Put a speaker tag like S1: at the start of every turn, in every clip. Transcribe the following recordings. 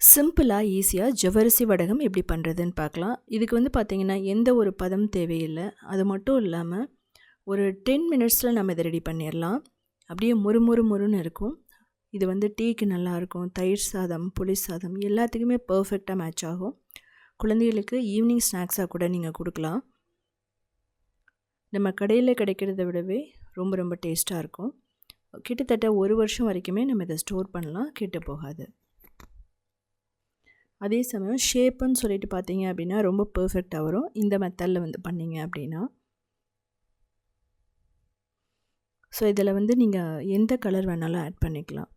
S1: சிம்பிளாக ஈஸியாக ஜவ்வரிசி வடகம் எப்படி பண்ணுறதுன்னு பார்க்கலாம். இதுக்கு வந்து பார்த்திங்கன்னா எந்த ஒரு பதம் தேவையில்லை. அது மட்டும் இல்லாமல் ஒரு டென் மினிட்ஸில் நம்ம இதை ரெடி பண்ணிடலாம். அப்படியே முறு முறு முறுன்னு இருக்கும். இது வந்து டீக்கு நல்லாயிருக்கும் தயிர் சாதம் புளி சாதம் எல்லாத்துக்குமே பர்ஃபெக்டாக மேட்ச் ஆகும். குழந்தைகளுக்கு ஈவினிங் ஸ்நாக்ஸாக கூட நீங்கள் கொடுக்கலாம். நம்ம கடையில் கிடைக்கிறத விடவே ரொம்ப ரொம்ப டேஸ்ட்டாக இருக்கும். கிட்டத்தட்ட ஒரு வருஷம் வரைக்குமே நம்ம இதை ஸ்டோர் பண்ணலாம். கெட்டு போகாது. அதே சமயம் ஷேப்புன்னு சொல்லிட்டு பார்த்தீங்க அப்படின்னா ரொம்ப பர்ஃபெக்டாக வரும். இந்த மெத்தடில் வந்து பண்ணிங்க அப்படின்னா. ஸோ இதில் வந்து நீங்கள் எந்த கலர் வேணாலும் ஆட் பண்ணிக்கலாம்.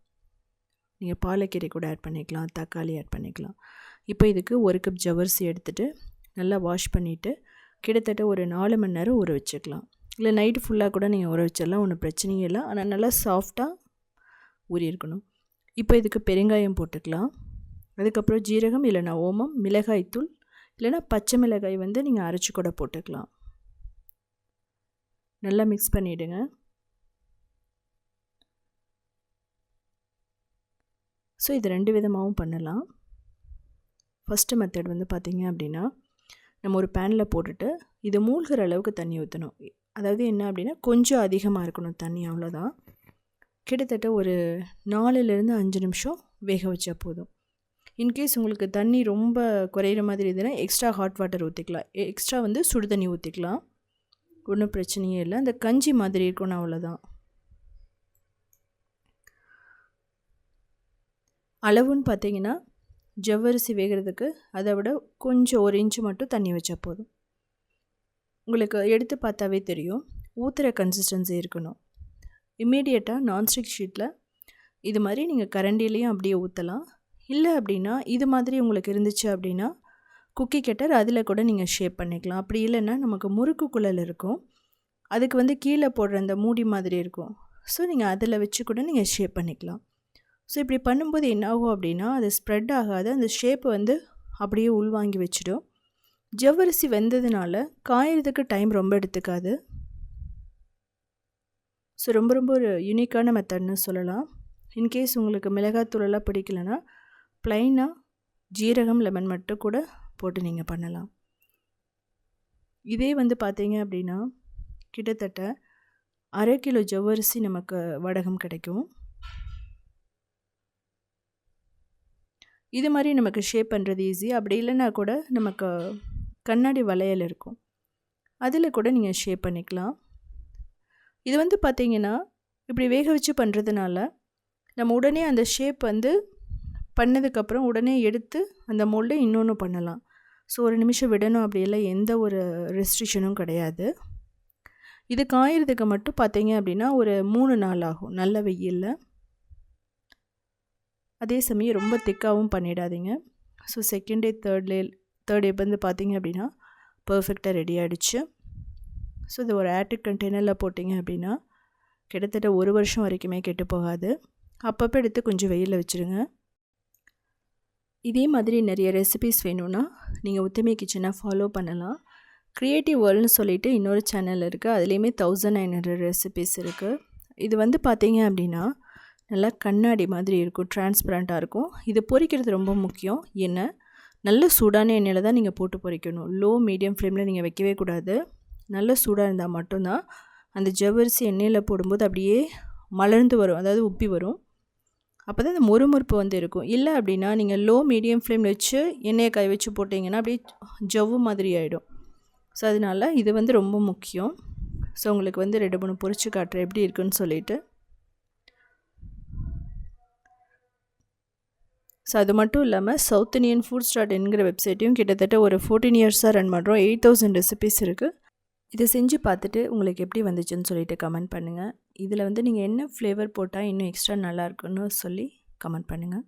S1: நீங்கள் பாலக்கீரை கூட ஆட் பண்ணிக்கலாம் தக்காளி ஆட் பண்ணிக்கலாம். இப்போ இதுக்கு ஒரு கப் ஜவர்சி எடுத்துகிட்டு நல்லா வாஷ் பண்ணிவிட்டு கிட்டத்தட்ட ஒரு நாலு மணி நேரம் ஊற வச்சுக்கலாம். இல்லை நைட்டு ஃபுல்லாக கூட நீங்கள் ஊற வச்சிடலாம் ஒன்றும் பிரச்சனையும் இல்லை. ஆனால் நல்லா சாஃப்டாக ஊறி இருக்கணும் இப்போ இதுக்கு பெருங்காயம் போட்டுக்கலாம். அதுக்கப்புறம் ஜீரகம் இல்லைனா ஓமம் மிளகாய்த்தூள் இல்லைனா பச்சை மிளகாய் வந்து நீங்கள் அரைச்சி கூட போட்டுக்கலாம். நல்லா மிக்ஸ் பண்ணிவிடுங்க ஸோ இது ரெண்டு விதமாகவும் பண்ணலாம். ஃபஸ்ட்டு மெத்தட் வந்து பார்த்திங்க அப்படின்னா நம்ம ஒரு பேனில் போட்டுட்டு இது மூழ்கிற அளவுக்கு தண்ணி ஊற்றணும் அதாவது என்ன அப்படின்னா கொஞ்சம் அதிகமாக இருக்கணும் தண்ணி அவ்வளோதான் கிட்டத்தட்ட ஒரு நாலுலேருந்து அஞ்சு நிமிஷம் வேக வச்சா போதும். இன்கேஸ் உங்களுக்கு தண்ணி ரொம்ப குறையிற மாதிரி இருந்ததுன்னா எக்ஸ்ட்ரா ஹாட் வாட்டர் ஊற்றிக்கலாம் எக்ஸ்ட்ரா வந்து சுடு தண்ணி ஊற்றிக்கலாம் ஒன்றும் பிரச்சனையே இல்லை. அந்த கஞ்சி மாதிரி இருக்கணும் அவ்வளோதான் அளவுன்னு பார்த்தீங்கன்னா ஜவ்வரிசி வேகிறதுக்கு அதை விட கொஞ்சம் ஒரு இன்ச்சு மட்டும் தண்ணி வச்சா போதும். உங்களுக்கு எடுத்து பார்த்தாவே தெரியும். ஊற்றுற கன்சிஸ்டன்சி இருக்கணும். இம்மீடியட்டாக நான்ஸ்டிக் ஷீட்டில் இது மாதிரி நீங்கள் கரண்டிலையும் அப்படியே ஊற்றலாம் இல்லை அப்படின்னா இது மாதிரி உங்களுக்கு இருந்துச்சு அப்படின்னா குக்கி கெட்டர் அதில் கூட நீங்கள் ஷேப் பண்ணிக்கலாம். அப்படி இல்லைன்னா நமக்கு முறுக்கு குழல் இருக்கும். அதுக்கு வந்து கீழே போடுற அந்த மூடி மாதிரி இருக்கும். ஸோ நீங்கள் அதில் வச்சு கூட நீங்கள் ஷேப் பண்ணிக்கலாம். ஸோ இப்படி பண்ணும்போது என்ன ஆகும் அப்படின்னா அது ஸ்ப்ரெட் ஆகாது. அந்த ஷேப்பை வந்து அப்படியே உள்வாங்கி வச்சிடும். ஜவ்வரிசி வெந்ததுனால காயறதுக்கு டைம் ரொம்ப எடுத்துக்காது. ஸோ ரொம்ப ரொம்ப ஒரு யூனிக்கான மெத்தட்னு சொல்லலாம். இன்கேஸ் உங்களுக்கு மிளகாத்தூளெல்லாம் பிடிக்கலன்னா ப்ளைனாக ஜீரகம் லெமன் மட்டும் கூட போட்டு நீங்கள் பண்ணலாம். இதே வந்து பார்த்தீங்க அப்படின்னா கிட்டத்தட்ட அரை கிலோ ஜவ்வரிசி நமக்கு வடகம் கிடைக்கும். இது மாதிரி நமக்கு ஷேப் பண்ணுறது ஈஸி அப்படி இல்லைன்னா கூட நமக்கு கண்ணாடி வளையல் இருக்கும். அதில் கூட நீங்கள் ஷேப் பண்ணிக்கலாம். இது வந்து பார்த்திங்கன்னா இப்படி வேக வச்சு பண்ணுறதுனால நம்ம உடனே அந்த ஷேப் வந்து பண்ணதுக்கப்புறம் உடனே எடுத்து அந்த மோல்டை இன்னொன்று பண்ணலாம். ஸோ ஒரு நிமிஷம் விடணும் அப்படியெல்லாம் எந்த ஒரு ரெஸ்ட்ரிக்ஷனும் கிடையாது. இது காயறதுக்கு மட்டும் பார்த்தீங்க அப்படின்னா ஒரு மூணு நாள் ஆகும் நல்ல வெயிலில். அதே சமயம் ரொம்ப திக்காகவும் பண்ணிடாதீங்க. So second day third day third day வந்து பார்த்தீங்க அப்படின்னா பர்ஃபெக்டாக ரெடி ஆகிடுச்சு ஸோ இது ஒரு ஆட்டிக் கண்டெய்னரில் போட்டிங்க அப்படின்னா கிட்டத்தட்ட ஒரு வருஷம் வரைக்குமே கெட்டு போகாது. அப்பப்போ எடுத்து கொஞ்சம் வெயிலில் வச்சுருங்க. இதே மாதிரி நிறைய ரெசிபிஸ் வேணும்னா நீங்கள் உத்தமி கிச்சனை ஃபாலோ பண்ணலாம். க்ரியேட்டிவ் வேர்ல்டுன்னு சொல்லிட்டு இன்னொரு சேனல் இருக்குது அதுலேயுமே தௌசண்ட் நைன் ஹண்ட்ரட் ரெசிபிஸ் இருக்குது இது வந்து பார்த்தீங்க அப்படின்னா நல்லா கண்ணாடி மாதிரி இருக்கும் டிரான்ஸ்பரண்ட்டாக இருக்கும். இது பொரிக்கிறது ரொம்ப முக்கியம். எண்ணெய் நல்ல சூடான எண்ணெயில் தான் நீங்கள் போட்டு பொறிக்கணும் லோ மீடியம் ஃப்ளேமில் நீங்கள் வைக்கவே கூடாது. நல்ல சூடாக இருந்தால் மட்டும்தான் அந்த ஜவ்வரிசி எண்ணெயில் போடும்போது அப்படியே மலர்ந்து வரும். அதாவது உப்பி வரும். அப்போ தான் இந்த முறுமுறுப்பு வந்து இருக்கும். இல்லை அப்படின்னா நீங்கள் லோ மீடியம் ஃப்ளேமில் வச்சு எண்ணெயை காய வச்சு போட்டிங்கன்னா அப்படியே ஜவ்வு மாதிரி ஆகிடும் ஸோ அதனால் இது வந்து ரொம்ப முக்கியம். ஸோ உங்களுக்கு வந்து ரெண்டு மூணு பொறிச்சு காட்டுறேன் எப்படி இருக்குன்னு சொல்லிட்டு. ஸோ அது மட்டும் இல்லாமல் சவுத் இண்டியன் ஃபுட் ஸ்டார்ட் என்கிற வெப்சைட்டையும் கிட்டத்தட்ட ஒரு ஃபோர்டீன் இயர்ஸாக ரன் பண்ணுறோம் எயிட் தௌசண்ட் ரெசிபிஸ் இருக்குது இதை செஞ்சு பார்த்துட்டு உங்களுக்கு எப்படி வந்துச்சுன்னு சொல்லிட்டு கமெண்ட் பண்ணுங்கள் இதில் வந்து நீங்கள் என்ன ஃப்ளேவர் போட்டால் இன்னும் எக்ஸ்ட்ரா நல்லாயிருக்குன்னு சொல்லி கமெண்ட் பண்ணுங்கள்